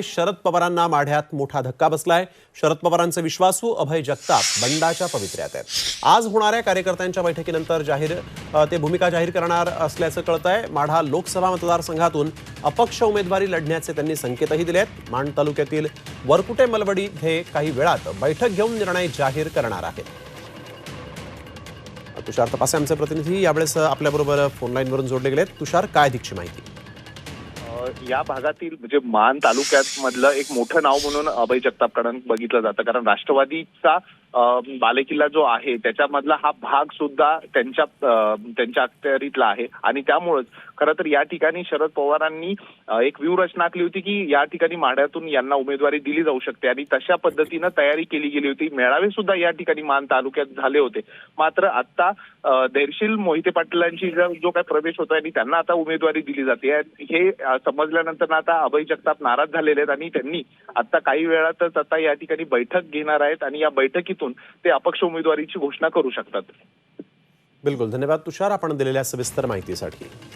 शरद पवारांना माढ्यात मोठा धक्का बसलाय. शरद पवारांचे विश्वासू अभय जगताप बंडाच्या पवित्र्यात आहेत. आज होणाऱ्या कार्यकर्त्यांच्या बैठकीनंतर जाहीर ते भूमिका जाहीर करणार असल्याचं कळत आहे माढा लोकसभा मतदारसंघातून अपक्ष उमेदवारी लढण्याचे त्यांनी संकेतही दिले आहेत माण तालुक्यातील वरकुटे मलवडी हे काही वेळात बैठक घेऊन निर्णय जाहीर करणार आहेत. तुषार तपासे आमचे प्रतिनिधी यावेळेस आपल्याबरोबर फोनलाईनवरून जोडले गेलेत. तुषार काय अधिकची माहिती? या भागातील म्हणजे मान तालुक्यात मधलं एक मोठं नाव म्हणून अभय जगतापकडे बघितलं जातं. कारण राष्ट्रवादीचा बालेकिल्ला जो आहे त्याच्यामधला हा भाग सुद्धा त्यांच्या त्यांच्या अखत्यारीतला आहे. आणि त्यामुळेच खरं तर या ठिकाणी शरद पवारांनी एक व्यूहरचना आखली होती की या ठिकाणी माढ्यातून यांना उमेदवारी दिली जाऊ शकते. आणि तशा पद्धतीनं तयारी केली गेली होती. मेळावे सुद्धा या ठिकाणी मान तालुक्यात झाले होते. मात्र आता अ, मोहिते पाटलांची जो जो काय प्रवेश होता आणि त्यांना आता उमेदवारी दिली जाते हे समजल्यानंतर ना आता अभय जगताप नाराज झालेले आहेत. आणि त्यांनी आता काही वेळातच आता या ठिकाणी बैठक घेणार आहेत. आणि या बैठकीत माध्यमातून ते अपक्ष उमेदवारीची घोषणा करू शकतात. बिलकुल. धन्यवाद तुषार. आपण दिलेल्या सविस्तर माहितीसाठी.